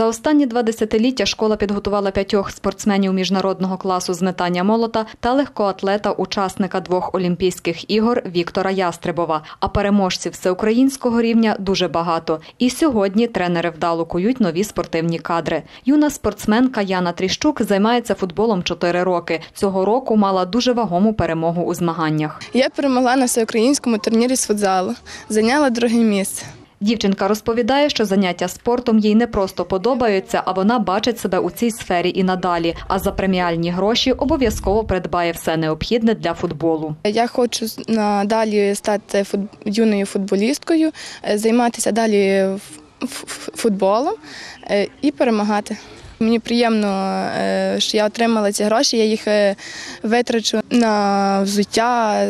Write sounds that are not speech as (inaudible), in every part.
За останні два десятиліття школа підготувала п'ятьох спортсменів міжнародного класу з метання молота та легкоатлета, учасника двох Олімпійських ігор Віктора Ястребова. А переможців всеукраїнського рівня дуже багато. І сьогодні тренери вдало кують нові спортивні кадри. Юна спортсменка Яна Тріщук займається футболом 4 роки. Цього року мала дуже вагому перемогу у змаганнях. Я перемогла на всеукраїнському турнірі з футзалу, зайняла друге місце. Дівчинка розповідає, що заняття спортом їй не просто подобаються, а вона бачить себе у цій сфері і надалі. А за преміальні гроші обов'язково придбає все необхідне для футболу. Я хочу надалі стати юною футболісткою, е, займатися далі футболом е, і перемагати. Мені приємно, е, що я отримала ці гроші. Я їх витрачу на взуття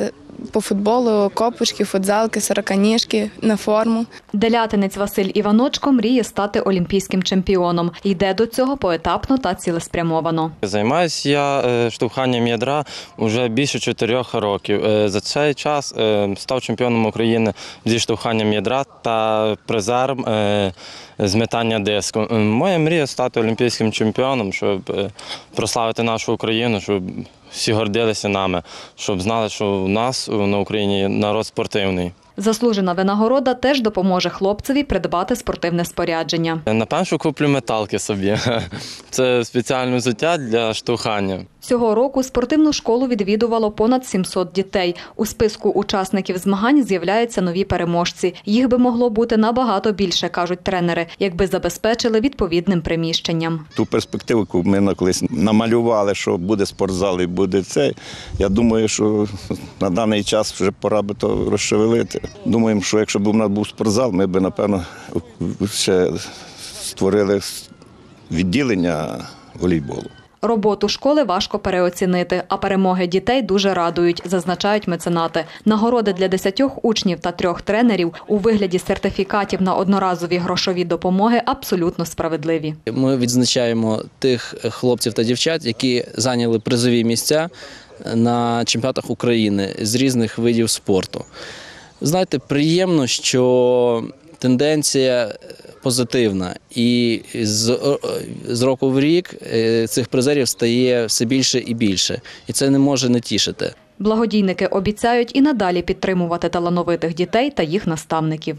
по футболу, копушки, футзалки, сороканіжки, на форму. Делятинець Василь Іваночко мріє стати олімпійським чемпіоном. Йде до цього поетапно та цілеспрямовано. Займаюся я е, штовханням ядра вже більше чотирьох років. Е, За цей час е, став чемпіоном України зі штовханням ядра та призером з метання диску. Моя мрія стати олімпійським чемпіоном, щоб прославити нашу Україну, щоб всі гордилися нами, щоб знали, що у нас на Україні народ спортивний. Заслужена винагорода теж допоможе хлопцеві придбати спортивне спорядження. Напевно, що куплю металки собі. (laughs) Це спеціальне взуття для штовхання. Цього року спортивну школу відвідувало понад 700 дітей. У списку учасників змагань з'являються нові переможці. Їх би могло бути набагато більше, кажуть тренери, якби забезпечили відповідним приміщенням. ту перспективу, яку ми колись намалювали, що буде спортзал і буде це. Я думаю, що на даний час вже пора би то розшевелити. Думаємо, що якщо б у нас був спортзал, ми б, напевно, ще створили відділення волейболу. Роботу школи важко переоцінити, а перемоги дітей дуже радують, зазначають меценати. Нагороди для десятьох учнів та трьох тренерів у вигляді сертифікатів на одноразові грошові допомоги абсолютно справедливі. Ми відзначаємо тих хлопців та дівчат, які зайняли призові місця на чемпіонатах України з різних видів спорту. Знаєте, приємно, що тенденція позитивна, і з, з року в рік е, цих призерів стає все більше і більше, і це не може не тішити. Благодійники обіцяють і надалі підтримувати талановитих дітей та їх наставників.